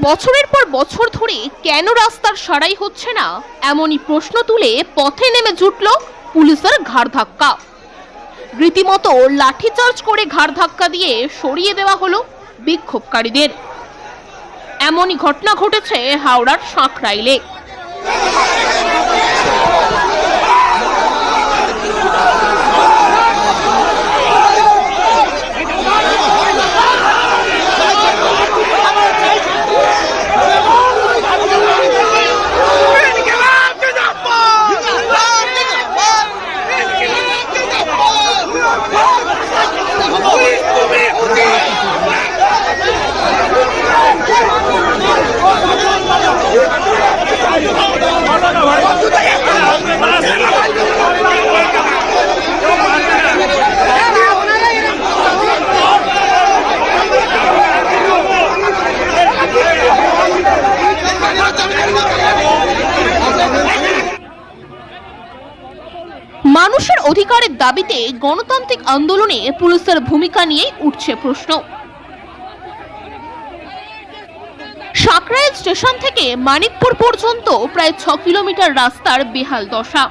বছরের পর বছর ধরে কেন রাস্তার সারাই হচ্ছে না? এমনই প্রশ্ন তুলে পথে নেমে জুটল পুলিশের ঘাড় ধাক্কা। রীতিমতো লাঠিচার্জ করে ঘাড় ধাক্কা দিয়ে সরিয়ে দেওয়া হলো বিক্ষোভকারীদের। এমনই ঘটনা ঘটেছে হাওড়ার সাঁকরাইলে। অধিকারের দাবিতে গণতান্ত্রিক আন্দোলনে পুলিশের ভূমিকা নিয়ে উঠছে প্রশ্ন। সাকরাইল স্টেশন থেকে মানিকপুর পর্যন্ত প্রায় ছ কিলোমিটার রাস্তার বেহাল দশা।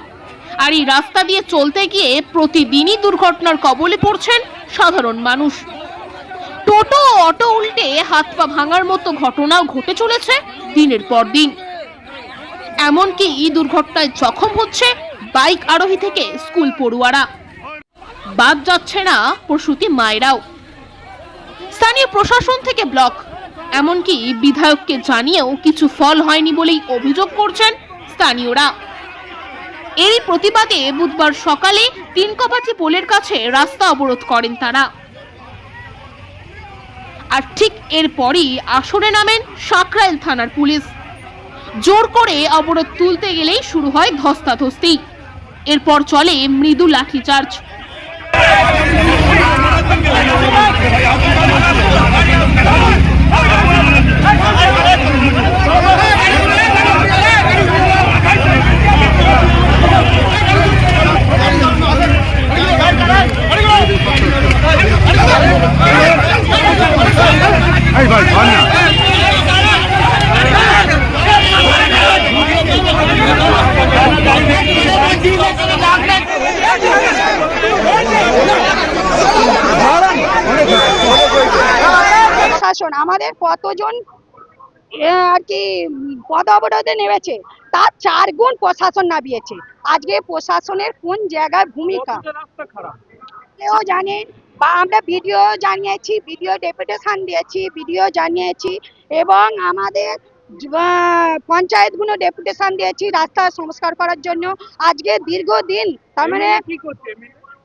আর এই রাস্তা দিয়ে চলতে গিয়ে প্রতিদিনই দুর্ঘটনার কবলে পড়ছেন সাধারণ মানুষ। টোটো অটো উল্টে হাত পা ভাঙার মতো ঘটনাও ঘটে চলেছে দিনের পর দিন। এমনকি এই দুর্ঘটনায় জখম হচ্ছে বাইক আরোহী থেকে স্কুল পড়ুয়ারা। বাদ যাচ্ছে না প্রসূতি মায়েরাও। স্থানীয় প্রশাসন থেকে ব্লক। এমনকি বিধায়ককে জানিয়েও কিছু ফল হয়নি বলেই অভিযোগ করছেন স্থানীয়রা। এরই প্রতিবাদে বুধবার সকালে তিনকপাচি পোলের কাছে রাস্তা অবরোধ করেন তারা। আর ঠিক এরপরই আসরে নামেন সাকরাইল থানার পুলিশ। জোর করে অবরোধ তুলতে গেলেই শুরু হয় ধস্তাধস্তি। এরপর চলে মৃদু লাঠিচার্জ এই কতজন আর কি পদ অবরোধে নেমেছে তার চার গুণ প্রশাসন নামিয়েছে। আজকে প্রশাসনের কোন জায়গায় ভূমিকা? কেউ জানেন বা আমরা ভিডিও জানিয়েছি ভিডিও ডেপুটেশন দিয়েছি ভিডিও জানিয়েছি এবং আমাদের পঞ্চায়েতগুলো ডেপুটেশন দিয়েছি রাস্তা সংস্কার করার জন্য। আজকে দীর্ঘদিন তার মানে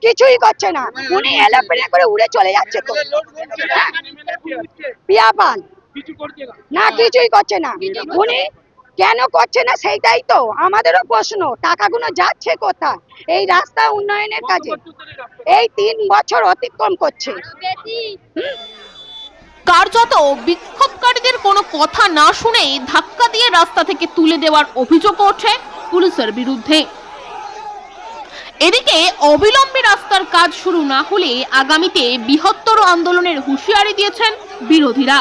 কিছুই করছে না। উনি এলোপেনে করে উড়ে চলে যাচ্ছে তো। হ্যাঁ, পিয়া পাল না। কিছুই করছে না। উনি কেন করছে না সেইটাই তো আমাদেরও প্রশ্ন টাকাগুলো যাচ্ছে কোথায়? এই রাস্তা উন্নয়নের কাজে। এই তিন বছর অতিক্রম করছে। কার্যত বিক্ষোভকারীদের কোনো কথা না শুনেই ধাক্কা দিয়ে রাস্তা থেকে তুলে দেওয়ার অভিযোগ ওঠে পুলিশের বিরুদ্ধে। এদিকে অবিলম্বে রাস্তার কাজ শুরু না হলে আগামীতে বৃহত্তর আন্দোলনের হুঁশিয়ারি দিয়েছেন বিরোধীরা।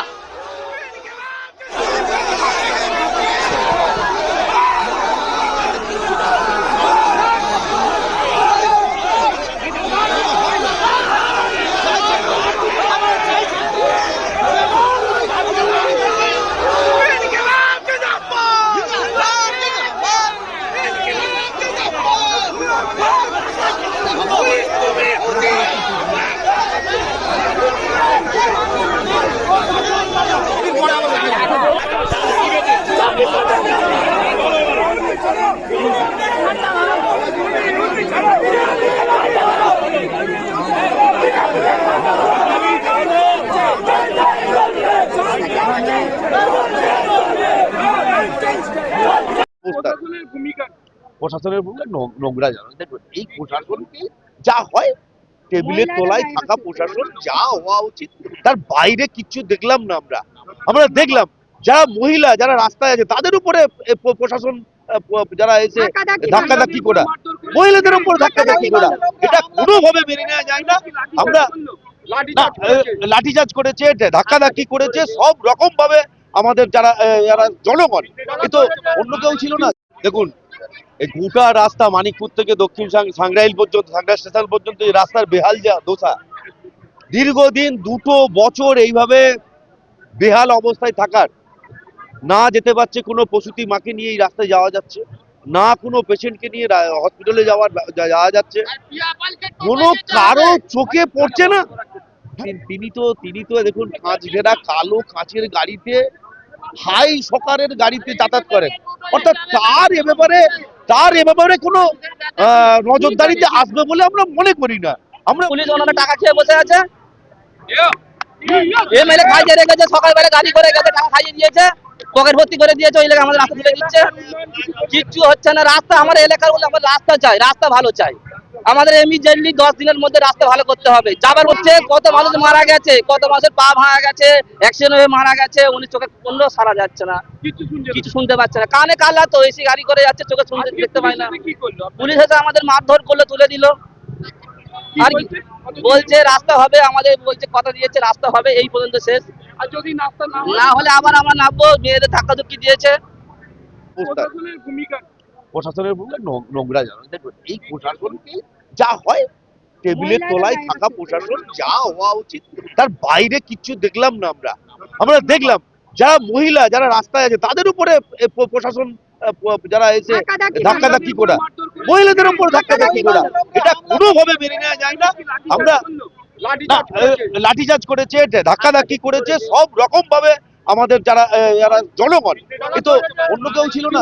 ভূমিকা প্রশাসনের ভূমিকা নোংরা জানো। দেখুন এই প্রশাসনকে যা হয় টেবিলের তলায় থাকা প্রশাসন যা হওয়া উচিত তার বাইরে কিচ্ছু দেখলাম না আমরা। আমরা দেখলাম যারা মহিলা যারা রাস্তায় আছে তাদের উপরে প্রশাসন যারা এসে ধাক্কাধাক্কি ধাক্কা ধাক্কি করা। মহিলাদের উপর ধাক্কা ধাক্কি করা। এটা কোনোভাবে মেনে নেওয়া যায় না। আমরা লাঠিচার্জ করেছে। ধাক্কাধাক্কি করেছে। সব রকম ভাবে আমাদের যারা যারা জনগণ এ তো অন্য কেউ ছিল না। দেখুন এই গোটা রাস্তা মানিকপুর থেকে দক্ষিণ সাংগ্রাইল পর্যন্ত সাংগ্রাইল স্টেশন পর্যন্ত এই রাস্তার বেহাল যা দোষা দীর্ঘদিন দুটো বছর এইভাবে বেহাল অবস্থায় থাকার না যেতে পারছে কোনো প্রসূতি মাকে নিয়ে এই রাস্তায় যাওয়া যাচ্ছে না কোনো পেশেন্টকে নিয়ে হসপিটালে যাওয়ার যাওয়া যাচ্ছে। কোনো কারও চোখে পড়ছে না। তিনি তো তিনি তো দেখুন কাঁচ ঘেরা কালো কাঁচের গাড়িতে হাই সকারের গাড়িতে যাতায়াত করেন অর্থাৎ তার এ ব্যাপারে তার এ ব্যাপারে কোনো নজরদারিতে আসবে বলে আমরা মনে করি না। আমরা পুলিশ ওনারা টাকা খেয়ে বসে আছে? এমএলএ খাইয়ে রেখেছে সকালবেলা গাড়ি করে গেছে টাকা খাইয়ে দিয়েছে পকেট ভর্তি করে দিয়েছে ওই লেগে আমাদের রাস্তা তুলে দিচ্ছে। কিচ্ছু হচ্ছে না রাস্তা আমার এলাকার বলে আমার রাস্তা চাই রাস্তা ভালো চাই। আমাদের ইমিডিয়েটলি দশ দিনের মধ্যে রাস্তা ভালো করতে হবে। যাবার হচ্ছে কত মানুষ মারা গেছে কত মানুষের পা ভাঙা গেছে অ্যাক্সিডেন্ট হয়ে মারা গেছে উনি চোখে কোনো সারা যাচ্ছে না। কিছু শুনতে পাচ্ছে না। কানে কালা তো এসি গাড়ি করে যাচ্ছে চোখে শুনতে দেখতে পায় না। পুলিশ এসে আমাদের মারধর করলে তুলে দিল। আর বলছে? রাস্তা হবে আমাদের বলছে কথা দিয়েছে রাস্তা হবে এই পর্যন্ত শেষ। আর যদি না হলে আবার আমরা নামবো মেয়েদের ধাক্কা ধুক্কি দিয়েছে ভূমিকা প্রশাসনের ভূমিকা নোংরা জানো। দেখুন এই প্রশাসনকে যা হয় টেবিলের তলায় থাকা প্রশাসন যা হওয়া উচিত তার বাইরে কিচ্ছু দেখলাম না আমরা। আমরা দেখলাম যারা মহিলা যারা রাস্তায় আছে তাদের উপরে প্রশাসন যারা এসে ধাক্কাধাক্কি করা। মহিলাদের উপর ধাক্কাধাক্কি করা। এটা কোনোভাবে মেনে নেওয়া যায় না। আমরা লাঠিচার্জ করেছে। ধাক্কাধাক্কি করেছে সব রকম ভাবে আমাদের যারা যারা জনগণ এ তো অন্য কেউ ছিল না।